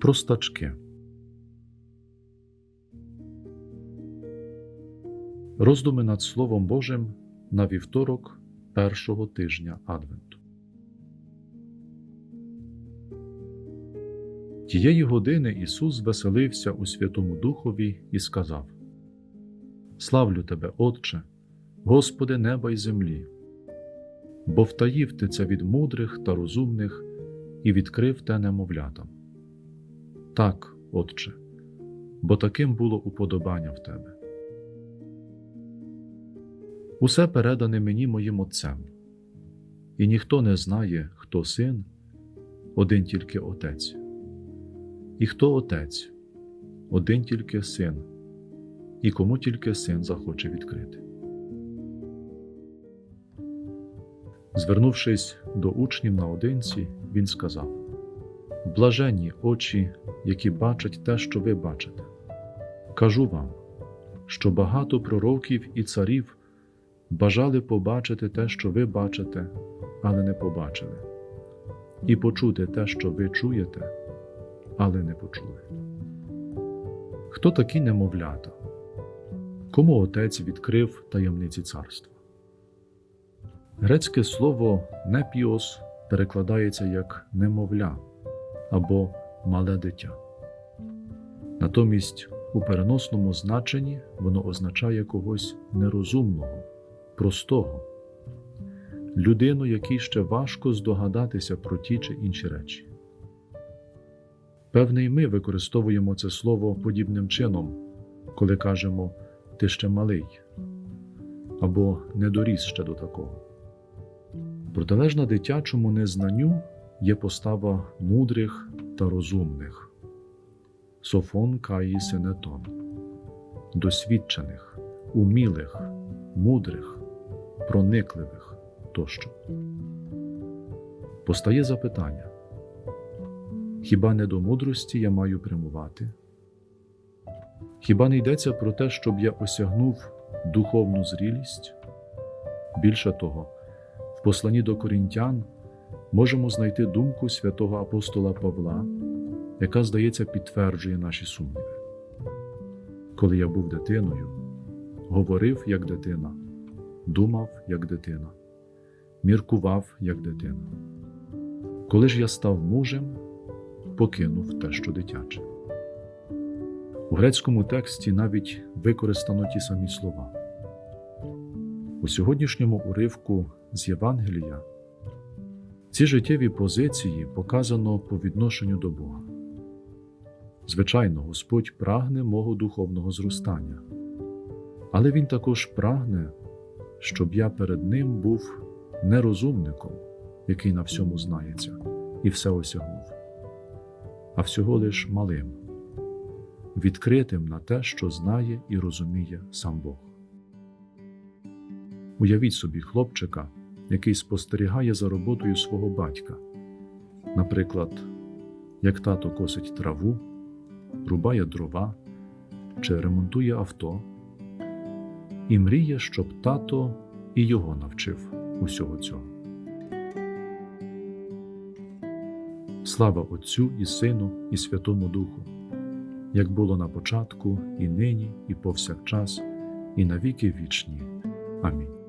Простачки. Роздуми над Словом Божим на вівторок першого тижня Адвенту. Тієї години Ісус веселився у Святому Духові і сказав: Славлю Тебе, Отче, Господи неба й землі, бо втаїв Ти це від мудрих та розумних і відкрив те немовлятам. Так, Отче, бо таким було уподобання в Тебе. Усе передане мені моїм Отцем, і ніхто не знає, хто син, один тільки Отець. І хто Отець, один тільки син, і кому тільки син захоче відкрити. Звернувшись до учнів наодинці, він сказав: Блаженні очі, які бачать те, що ви бачите. Кажу вам, що багато пророків і царів бажали побачити те, що ви бачите, але не побачили, і почути те, що ви чуєте, але не почули. Хто такі немовлята? Кому отець відкрив таємниці царства? Грецьке слово непіос перекладається як немовля або мале дитя. Натомість у переносному значенні воно означає когось нерозумного, простого, людину, якій ще важко здогадатися про ті чи інші речі. Певне, ми використовуємо це слово подібним чином, коли кажемо ти ще малий або не доріс ще до такого. Протилежна дитячому незнанню є постава мудрих та розумних, софон каї сенетон, досвідчених, умілих, мудрих, проникливих тощо. Постає запитання Хіба не до мудрості я маю прямувати? Хіба не йдеться про те, щоб я осягнув духовну зрілість? Більше того, в посланні до корінтян можемо знайти думку святого апостола Павла, яка, здається, підтверджує наші сумніви. Коли я був дитиною, говорив як дитина, думав як дитина, міркував як дитина. Коли ж я став мужем, покинув те, що дитяче. У грецькому тексті навіть використано ті самі слова. У сьогоднішньому уривку з Євангелія ці життєві позиції показано по відношенню до Бога. Звичайно, Господь прагне мого духовного зростання, але Він також прагне, щоб я перед Ним був не розумником, який на всьому знається, і все осягнув, а всього лиш малим, відкритим на те, що знає і розуміє сам Бог. Уявіть собі хлопчика, який спостерігає за роботою свого батька, наприклад, як тато косить траву, рубає дрова чи ремонтує авто, і мріє, щоб тато і його навчив усього цього. Слава Отцю і Сину, і Святому Духу, як було на початку, і нині, і повсякчас, і навіки вічні. Амінь.